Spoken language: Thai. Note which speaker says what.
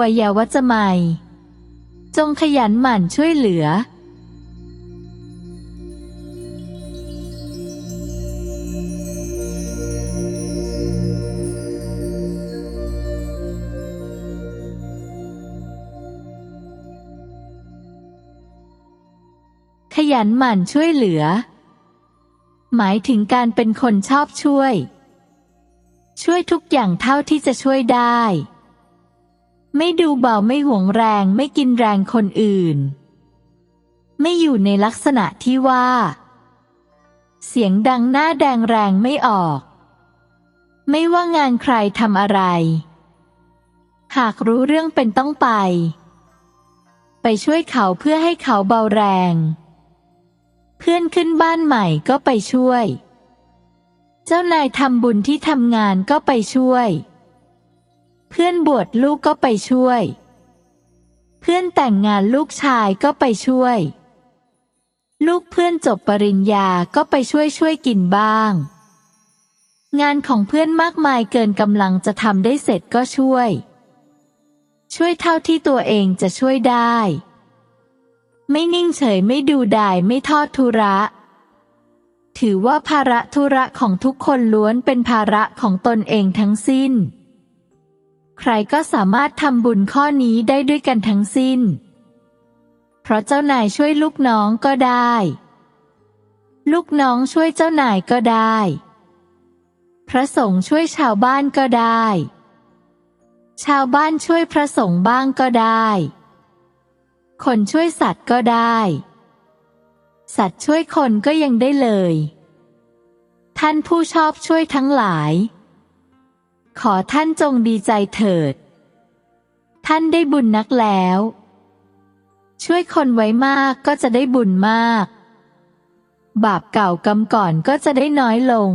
Speaker 1: วัยวัจมัยจงขยันหมั่นช่วยเหลือ ขยันหมั่นช่วยเหลือ หมายถึงการเป็นคนชอบช่วย ช่วยทุกอย่างเท่าที่จะช่วยได้ ไม่ดูเบาไม่หวงแรงไม่กินแรงคนอื่น ไม่อยู่ในลักษณะที่ว่า เสียงดังหน้าแดงแรงไม่ออก ไม่ว่างานใครทำอะไร หากรู้เรื่องเป็นต้องไป ไปช่วยเขาเพื่อให้เขาเบาแรง เพื่อนขึ้นบ้านใหม่ก็ไปช่วย เจ้านายทำบุญที่ทำงานก็ไปช่วย พื่อนบวชลูกก็ไปช่วย เพื่อนแต่งงานลูกชายก็ไปช่วย ลูกเพื่อนจบปริญญาก็ไปช่วยช่วยกินบ้าง งานของเพื่อนมากมายเกินกำลังจะทำได้เสร็จก็ช่วย ช่วยเท่าที่ตัวเองจะช่วยได้ ไม่นิ่งเฉยไม่ดูดายไม่ทอดทุระถือว่าภาระธุระของทุกคนล้วนเป็นภาระของตนเองทั้งสิ้น ใครก็สามารถทำบุญข้อนี้ได้ด้วยกันทั้งสิ้น เพราะเจ้านายช่วยลูกน้องก็ได้ ลูกน้องช่วยเจ้านายก็ได้ พระสงฆ์ช่วยชาวบ้านก็ได้ ชาวบ้านช่วยพระสงฆ์บ้างก็ได้ คนช่วยสัตว์ก็ได้ สัตว์ช่วยคนก็ยังได้เลย ท่านผู้ชอบช่วยทั้งหลาย ขอท่านจงดีใจเถิด ท่านได้บุญนักแล้ว ช่วยคนไว้มากก็จะได้บุญมาก บาปเก่ากรรมก่อนก็จะได้น้อยลง